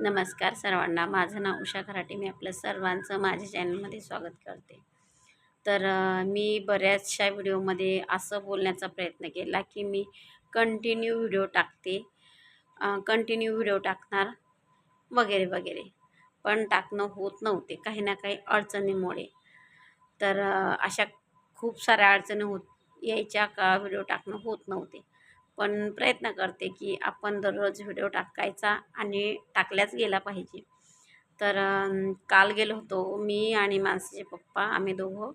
नमस्कार सर्वांना. माझं नाव उषा खराटे. मी आपलं सर्वांचं माझ्या चॅनलमध्ये स्वागत करते. तर मी बऱ्याचशा व्हिडिओमध्ये असं बोलण्याचा प्रयत्न केला की मी कंटिन्यू व्हिडिओ टाकते. कंटिन्यू व्हिडिओ टाकणार वगैरे वगैरे. पण टाकणं होत नव्हते. काही ना काही अडचणीमुळे. तर अशा खूप साऱ्या अडचणी होत यायच्या का व्हिडिओ टाकणं होत नव्हते. पण प्रयत्न करते की आपण दररोज व्हिडिओ टाकायचा आणि टाकल्याच गेला पाहिजे. तर काल गेलो होतो मी आणि मानसीचे पप्पा आम्ही दोघं.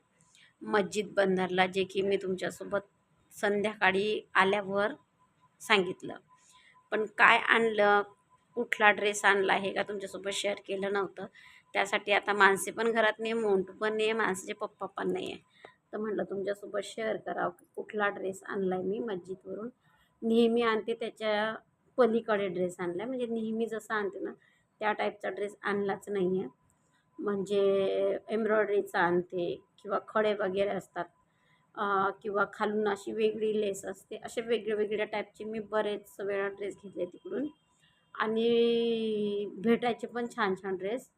मस्जिद बंदरला जे की मी तुमच्यासोबत संध्याकाळी आल्यावर सांगितलं. पण काय आणलं? कुठला ड्रेस आणला हे का तुमच्यासोबत शेअर केलं नव्हतं. त्यासाठी आता मानसी पण घरात नाही मोंटू पण नाही आहे मानसीचे पप्पा पण नाही आहे तर म्हटलं तुमच्यासोबत शेअर करावं की कुठला ड्रेस आणला आहे मी मस्जिदवरून? नेहमी आणते त्याच्या पलीकडे ड्रेस आणला आहे म्हणजे नेहमी जसं आणते ना त्या टाईपचा ड्रेस आणलाच नाही आहे म्हणजे एम्ब्रॉयडरीचा आणते किंवा खडे वगैरे असतात किंवा खालून अशी वेगळी लेस असते. असे वेगळ्या वेगळ्या टाईपचे मी बरेच वेळा ड्रेस घेतले तिकडून. आणि भेटायचे पण छान छान ड्रेस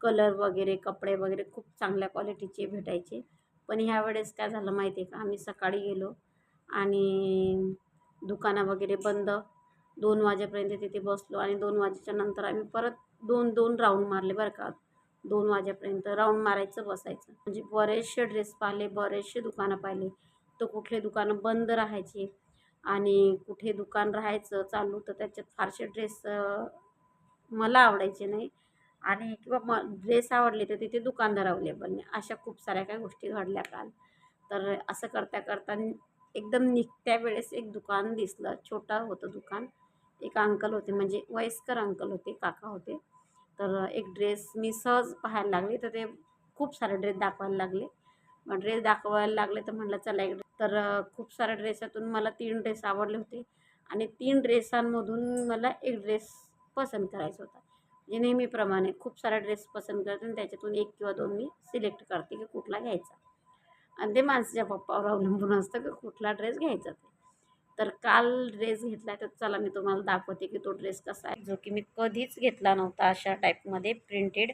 कलर वगैरे कपडे वगैरे खूप चांगल्या क्वालिटीचे भेटायचे. पण ह्यावेळेस काय झालं माहिती आहे का? आम्ही सकाळी गेलो आणि दुकानं वगैरे बंद. दोन वाजेपर्यंत तिथे बसलो आणि दोन वाजेच्या नंतर आम्ही परत दोन दोन राऊंड मारले बरं का. दोन वाजेपर्यंत राऊंड मारायचं बसायचं. म्हणजे बरेचसे ड्रेस पाहिले बरेचसे दुकानं पाहिले. तर कुठले दुकानं बंद राहायचे आणि कुठे दुकान राहायचं चालू तर त्याच्यात फारसे ड्रेस मला आवडायचे नाही. आणि किंवा म ड्रेस आवडले तर तिथे दुकानदार अवेलेबल नाही अशा खूप साऱ्या काही गोष्टी घडल्या काल. तर असं करता करता एकदम निघत्या वेळेस एक दुकान दिसलं. छोटं होतं दुकान. एक अंकल होते म्हणजे वयस्कर अंकल होते काका होते. तर एक ड्रेस मी सहज पाहायला लागले. तर ते खूप सारे ड्रेस दाखवायला लागले. मग ड्रेस दाखवायला लागले तर म्हटलं चला एक तर खूप साऱ्या ड्रेसातून मला तीन ड्रेस आवडले होते. आणि तीन ड्रेसांमधून मला एक ड्रेस पसंत करायचा होता. म्हणजे नेहमीप्रमाणे खूप सारा ड्रेस पसंत करते आणि त्याच्यातून एक किंवा दोन मी सिलेक्ट करते की कुठला घ्यायचा. आणि ते माणसाच्या पप्पावर अवलंबून असतं की कुठला ड्रेस घ्यायचा ते. तर काल ड्रेस घेतला तर चला मी तुम्हाला दाखवते की तो ड्रेस कसा आहे. जो की मी कधीच घेतला नव्हता अशा टाईपमध्ये प्रिंटेड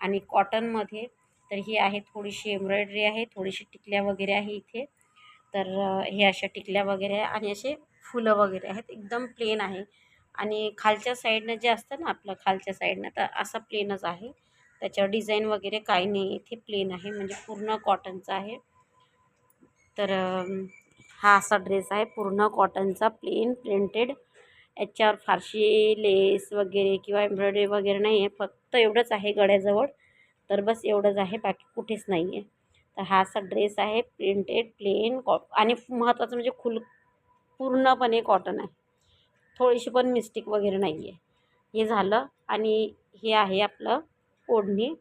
आणि कॉटनमध्ये तर ही आहे थोडीशी एम्ब्रॉयडरी आहे थोडीशी टिकल्या वगैरे आहे इथे. तर हे अशा टिकल्या वगैरे आहे आणि असे फुलं वगैरे आहेत. एकदम प्लेन आहे. आणि खालच्या साईडनं जे असतं ना आपलं खालच्या साईडनं तर असा प्लेनच आहे. त्याच्यावर डिझाईन वगैरे काही नाही. इथे प्लेन आहे. म्हणजे पूर्ण कॉटनचं आहे. तर हा असा ड्रेस आहे. पूर्ण कॉटनचा प्लेन प्रिंटेड याच्यावर फारशी लेस वगैरे किंवा एम्ब्रॉयडरी वगैरे नाही आहे. फक्त एवढंच आहे गळ्याजवळ. तर बस एवढंच आहे. बाकी कुठेच नाही आहे. तर हा असा ड्रेस आहे. प्रिंटेड प्लेन कॉ आणि महत्त्वाचं म्हणजे खुल पूर्णपणे कॉटन आहे. थोडीशी पण मिस्टेक वगैरे नाही आहे हे झालं. आणि हे आहे आपलं ओढणी.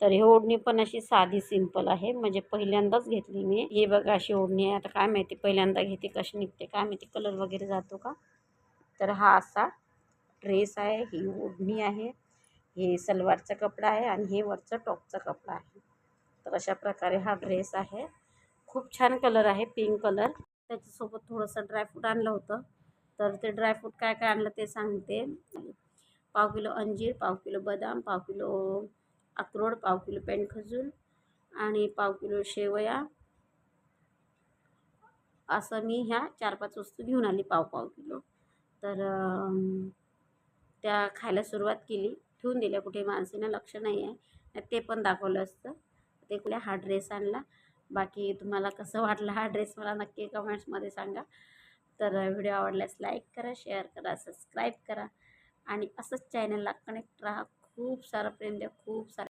तर ही ओढणी पण अशी साधी सिंपल आहे. म्हणजे पहिल्यांदाच घेतली मी. ही बघा अशी ओढणी आहे. आता काय माहिती पहिल्यांदा घेते कशी निघते काय माहिती कलर वगैरे जातो का? तर हा असा ड्रेस आहे. ही ओढणी आहे. हे सलवारचा कपडा आहे आणि हे वरचं टॉपचा कपडा आहे. तर अशा प्रकारे हा ड्रेस आहे. खूप छान कलर आहे. पिंक कलर त्याच्यासोबत थोडंसं ड्रायफ्रूट आणलं होतं. तर ते ड्रायफ्रूट काय काय आणलं ते सांगते. पाव किलो अंजीर पाव किलो बदाम पाव किलो अक्रोड पाव किलो पेंडखजूर आणि पाव किलो शेवया. असं मी ह्या चार पाच वस्तू घेऊन आली पाव पाव किलो. तर त्या खायला सुरुवात केली. ठेवून दिल्या. कुठे माणसानं लक्ष नाही आहे. ते पण दाखवलं असतं. ते कुठे हा ड्रेस आणला. बाकी तुम्हाला कसं वाटलं हा ड्रेस मला नक्की कमेंट्समध्ये सांगा. तर व्हिडिओ आवडल्यास लाईक करा शेअर करा सबस्क्राईब करा. आणि असंच चॅनलला कनेक्ट राहा. खूप सारं प्रेम द्या. खूप सारं